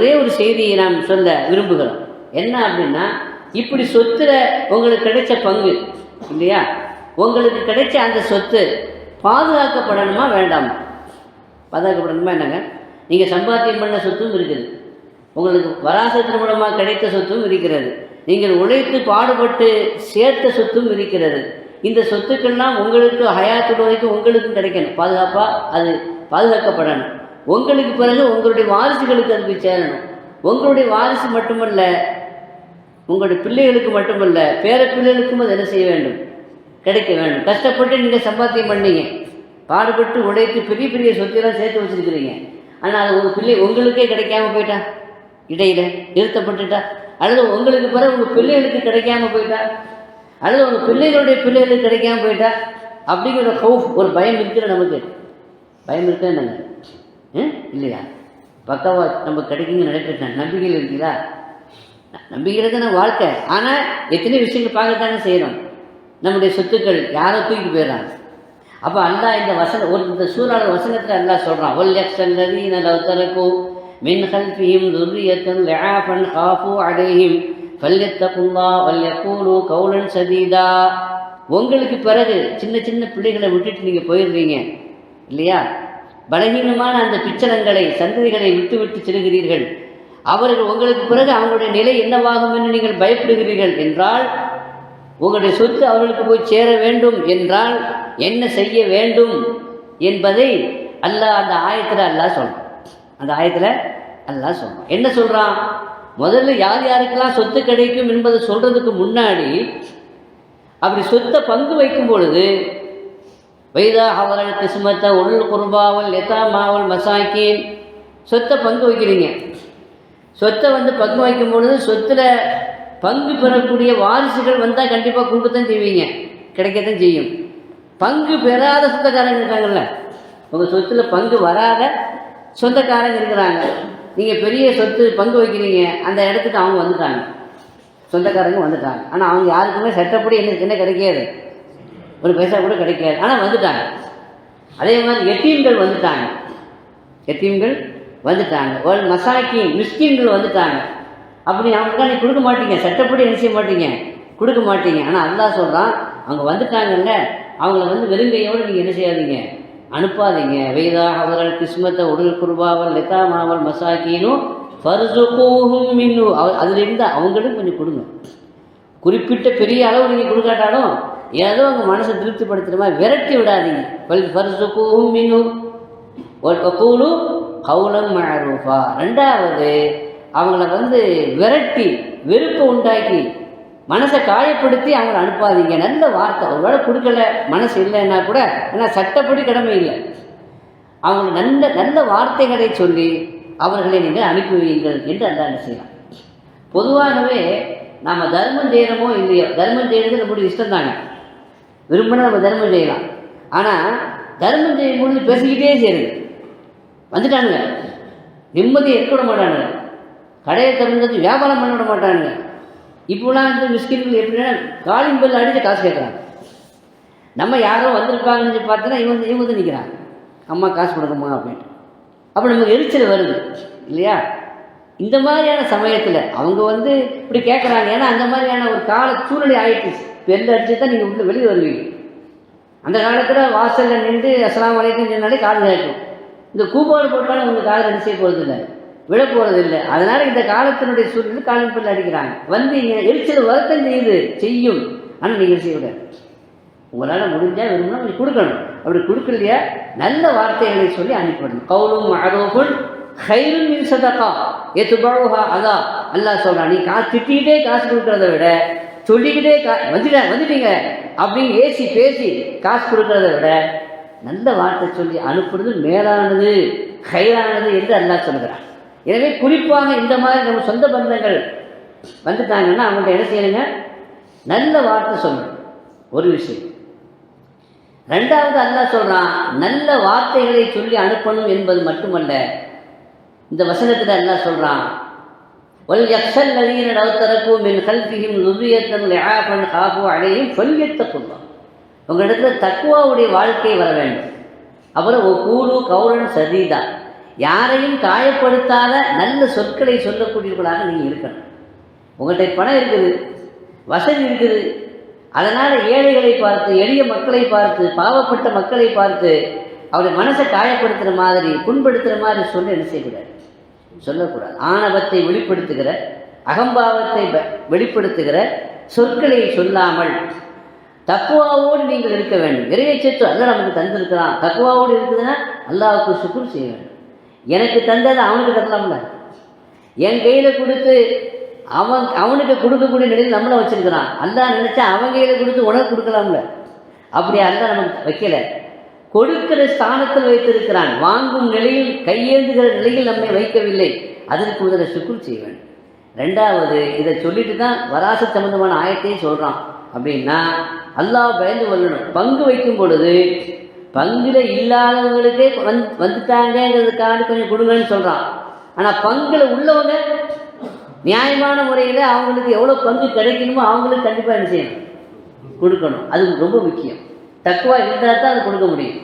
ஒரே ஒரு செய்தியை நாம் சொல்ல விரும்புகிறோம். என்ன அப்படின்னா இப்படி சொத்துல உங்களுக்கு கிடைச்ச பங்கு இல்லையா? உங்களுக்கு கிடைச்ச அந்த சொத்து பாதுகாக்கப்படணுமா வேண்டாமா? பாதுகாக்கப்படணுமா என்னங்க? நீங்கள் சம்பாத்தியம் பண்ண சொத்தும் இருக்குது. உங்களுக்கு வராசத்தின் மூலமாக கிடைத்த சொத்தும் இருக்கிறது. நீங்கள் உழைத்து பாடுபட்டு சேர்த்த சொத்தும் இருக்கிறது. இந்த சொத்துக்கள்லாம் உங்களுக்கு ஹயாத்து வரைக்கும் உங்களுக்கும் கிடைக்கணும். பாதுகாப்பாக அது பாதுகாக்கப்படணும். உங்களுக்கு பிறகு உங்களுடைய வாரிசுகளுக்கு அது போய் சேரணும். உங்களுடைய வாரிசு மட்டுமல்ல உங்களுடைய பிள்ளைகளுக்கு மட்டுமல்ல பேர பிள்ளைகளுக்கும் அது என்ன செய்ய வேண்டும்? கிடைக்க வேண்டும். கஷ்டப்பட்டு நீங்கள் சம்பாத்தியம் பண்ணீங்க. பாடுபட்டு உழைத்து பெரிய பெரிய சொத்தையெல்லாம் சேர்த்து வச்சிருக்கிறீங்க. ஆனால் அது உங்கள் பிள்ளை உங்களுக்கே கிடைக்காம போயிட்டா? இடையில நிறுத்தப்பட்டுட்டா? அல்லது உங்களுக்கு பிறகு உங்கள் பிள்ளைகளுக்கு கிடைக்காம போயிட்டா? அல்லது உங்கள் பிள்ளைகளுடைய பிள்ளைகளுக்கு கிடைக்காம போயிட்டா? அப்படிங்கிற ஹவுஃப் ஒரு பயம் இருக்கிற நமக்கு. பயம் இருக்கா என்னங்க இல்லையா? பக்காவாக நம்ம கிடைக்குங்க நடக்கிறேன் நம்பிக்கையில் இருக்கீங்களா? நம்பிக்கையில் தானே வாழ்க்கை. ஆனால் எத்தனை விஷயங்கள் பார்க்கத்தானே செய்யணும் நம்முடைய சொத்துக்கள் யாரோ தூக்கிட்டு போயிடுறாங்க. அப்போ அந்த இந்த வசன ஒரு இந்த சூறான வசனத்தில் அல்லாஹ் சொல்கிறான் ஒல் யக்ஷல்லதீன லவ் தரகு மின் ஹல்ஃபிஹிம் துர்ரியத்தன் லஆஃபன் காஃபு அலைஹிம் ஃபல்யத்தகுல்லா வல்யக்கூலு கௌலன் சதீதா உங்களுக்கு பிறகு சின்ன சின்ன பிள்ளைகளை விட்டுட்டு நீங்கள் போயிடுறீங்க. இல்லையா? பலகீனமான அந்த பிச்சரங்களை சந்ததிகளை விட்டு செல்கிறீர்கள். அவர்கள் உங்களுக்கு பிறகு அவங்களுடைய நிலை என்னவாகும் என்று நீங்கள் பயப்படுகிறீர்கள் என்றால் உங்களுடைய சொத்து அவர்களுக்கு போய் சேர வேண்டும் என்றால் என்ன செய்ய வேண்டும் என்பதை அல்லாஹ் அந்த ஆயத்தில் அல்லாஹ் சொல்கிறான் அந்த ஆயத்தில் அல்லாஹ் சொல்கிறான் என்ன சொல்கிறான் முதல்ல யார் யாருக்கெல்லாம் சொத்து கிடைக்கும் என்பதை சொல்கிறதுக்கு முன்னாடி அப்படி சொத்தை பங்கு வைக்கும் பொழுது வைதா அவர்கள் கிஸ்மத்தை உள் குருபாவல் எத்தா மாவல் மசாக்கின் சொத்தை பங்கு வைக்கிறீங்க. சொத்தை வந்து பங்கு வைக்கும் பொழுது சொத்தில் பங்கு பெறக்கூடிய வாரிசுகள் வந்தால் கண்டிப்பாக கொடுக்கத்தான் செய்வீங்க. கிடைக்கத்தான் செய்யும். பங்கு பெறாத சொந்தக்காரங்க இருக்காங்கல்ல. உங்கள் சொத்தில் பங்கு வராத சொந்தக்காரங்க இருக்கிறாங்க. நீங்கள் பெரிய சொத்து பங்கு வைக்கிறீங்க. அந்த இடத்துக்கு அவங்க வந்துட்டாங்க. சொந்தக்காரங்க வந்துட்டாங்க. ஆனால் அவங்க யாருக்குமே சட்டப்படி என்ன என்ன கிடைக்காது. ஒரு பைசா கூட கிடைக்காது ஆனால் வந்துட்டாங்க. அதே மாதிரி எத்தீம்கள் வந்துட்டாங்க. எத்தீம்கள் வந்துட்டாங்க. ஒரு மசாக்கி மிஸ்கின்கள் வந்துட்டாங்க. அப்படி அவங்களுக்கு நீ கொடுக்க மாட்டீங்க. சட்டப்படி என்ன செய்ய மாட்டீங்க? கொடுக்க மாட்டீங்க. ஆனால் அல்லா சொல்கிறான் அவங்க வந்துட்டாங்கல்ல அவங்கள வந்து வெறுங்கையோடு நீங்கள் என்ன செய்யாதீங்க? அனுப்பாதீங்க. வெய்தா அவர்கள் கிஸ்மத்தை உடல் குருபாவல் லெத்தா மாவல் மசாக்கினும் ஃபர்சுகூஹும் மின்னு அவ அதுலேருந்து அவங்களும் கொஞ்சம் கொடுங்க. குறிப்பிட்ட பெரிய அளவு நீங்கள் கொடுக்காட்டாலும் ஏதோ அவங்க மனசை திருப்திப்படுத்துகிற மாதிரி விரட்டி விடாதீங்க. பல் ஃபர்சுகூஹும் மின்னு கூலு கவுலம் மழரூபா ரெண்டாவது அவங்கள வந்து விரட்டி வெறுப்பு உண்டாக்கி மனசை காயப்படுத்தி அவங்கள அனுப்பாதீங்க. நல்ல வார்த்தை. ஒரு வேளை கொடுக்கல மனசு இல்லைன்னா கூட ஏன்னா சட்டப்படி கடமை இல்லை. அவங்க நல்ல நல்ல வார்த்தைகளை சொல்லி அவர்களை நீங்கள் அனுப்பி வையுங்கள் என்று அந்த செய்யலாம் பொதுவாகவே நாம் தர்மம் செய்கிறோமோ இல்லையோ தர்மம் செய்கிறது நம்முடைய இஷ்டம் தாங்க விரும்பினா நம்ம தர்மம் செய்யலாம். ஆனால் தர்மம் செய்யும் பொழுது பேசிக்கிட்டே செய்யுது வந்துட்டானுங்க. நிம்மதி இருக்க விட மாட்டானுங்க. கடையை திறந்தது வியாபாரம் பண்ண விட மாட்டானுங்க. இப்போலாம் வந்து மிஸ்கின்கள் எப்படின்னா காலிங் பெல் அடித்து காசு கேட்குறாங்க. நம்ம யாரோ வந்திருப்பாங்கன்னு பார்த்தோன்னா இவங்க இவங்க வந்து நிற்கிறான் அம்மா காசு கொடுக்கமா அப்படின்ட்டு. அப்போ நமக்கு எரிச்சல் வருது. இல்லையா? இந்த மாதிரியான சமயத்தில் அவங்க வந்து இப்படி கேட்குறாங்க. ஏன்னா அந்த மாதிரியான ஒரு கால சூழ்நிலை ஆயிடுச்சு. பெல் அடிச்சு தான் நீங்கள் உள்ள வெளியே வருவீங்க. அந்த காலத்தில் வாசலில் நின்று அஸ்லாம் வலைக்கும் சொன்னாலே காது கேட்கும். இந்த கூப்பாடு போட்டாலும் உங்கள் காதில் அடிச்சே போகிறது இல்லை விழ போகிறது இல்லை அதனால் இந்த காலத்தினுடைய சூழ்நிலை காலின் பிள்ளை அடிக்கிறாங்க. வந்து இங்கே எரிச்சல் வருத்தம் செய்யுது செய்யும். ஆனால் நீங்கள் செய்யக்கூடாது. உங்களால் முடிஞ்சால் விரும்பினா கொஞ்சம் கொடுக்கணும். அப்படி கொடுக்கலையா? நல்ல வார்த்தைகளை சொல்லி அனுப்பிவிடணும். கவுலும் அரோகுள் ஹைரும் மின் சதக்கா ஏத்துபாவுஹா அதா அல்லாஹ் சொல்கிறான் நீ காசு திட்டிக்கிட்டே காசு கொடுக்கறத விட சொல்லிக்கிட்டே கா வந்துட்டா வந்துட்டீங்க. அப்படின்னு ஏசி பேசி காசு கொடுக்கறத விட நல்ல வார்த்தை சொல்லி அனுப்புறது மேலானது ஹைரானது என்று அல்லா சொல்கிறான் எனவே குறிப்பாக இந்த மாதிரி நம்ம சொந்த பந்தங்கள் வந்துட்டாங்கன்னா அவங்கள்ட்ட என்ன செய்யணுங்க? நல்ல வார்த்தை சொல்லணும். ஒரு விஷயம். ரெண்டாவது அல்லா சொல்கிறான் நல்ல வார்த்தைகளை சொல்லி அனுப்பணும் என்பது மட்டுமல்ல இந்த வசனத்தில் அல்லா சொல்கிறான் வல் யக்ஷல் நதியின் நவத்தரக்கும் மின் கல்வியும் லுபியத்தன் லெஹாபன் காபு அடையும் சொல்லியத்தக்குள்ளோம் உங்களிடத்துல தக்குவாவுடைய வாழ்க்கை வர வேண்டும். அப்புறம் ஒரு கூடு கௌரன் சதீதா. யாரையும் காயப்படுத்தாத நல்ல சொற்களை சொல்லக்கூடியவர்களாக நீங்கள் இருக்கணும். உங்கள்கிட்ட பணம் இருக்குது வசதி இருக்குது. அதனால் ஏழைகளை பார்த்து எளிய மக்களை பார்த்து பாவப்பட்ட மக்களை பார்த்து அவருடைய மனசை காயப்படுத்துகிற மாதிரி புண்படுத்துகிற மாதிரி சொல்ல என்ன செய்யக்கூடாது? சொல்லக்கூடாது. ஆணவத்தை வெளிப்படுத்துகிற அகம்பாவத்தை வெளிப்படுத்துகிற சொற்களை சொல்லாமல் தக்குவாவோடு நீங்கள் இருக்க வேண்டும். இறையச்சத்து அல்ல நமக்கு தந்திருக்கிறான். தக்குவாவோடு இருக்குதுன்னா அல்லாவுக்கு சுக்குர் செய்ய வேண்டும். எனக்கு தந்தது அவனுக்கு தரலாம்ல. என் கையில் கொடுத்து அவன் அவனுக்கு கொடுக்கக்கூடிய நிலையில் நம்மளை வச்சிருக்கிறான். அல்லா நினச்சா அவன் கையில் கொடுத்து உனக்கு கொடுக்கலாம்ல. அப்படி அல்ல நமக்கு வைக்கல. கொடுக்கிற ஸ்தானத்தில் வைத்திருக்கிறான். வாங்கும் நிலையில் கையேந்துகிற நிலையில் நம்மை வைக்கவில்லை. அதற்கு முதல்ல சுக்குள் செய்ய ரெண்டாவது இதை சொல்லிட்டு தான் வராச சம்பந்தமான ஆயத்தையும் சொல்கிறான் அப்படின்னா அல்லாஹ் பயந்து கொள்ளணும். பங்கு வைக்கும் பொழுது பங்குல இல்லாதவங்களுக்கே வந் வந்துட்டாங்கிறதுக்காக கொஞ்சம் கொடுங்கன்னு சொல்கிறான் ஆனால் பங்குல உள்ளவங்க நியாயமான முறையில் அவங்களுக்கு எவ்வளோ பங்கு கிடைக்கணுமோ அவங்களுக்கு கண்டிப்பாக என்ன செய்யணும்? கொடுக்கணும். அது ரொம்ப முக்கியம். தக்குவா இருந்தால் தான் அது கொடுக்க முடியும்.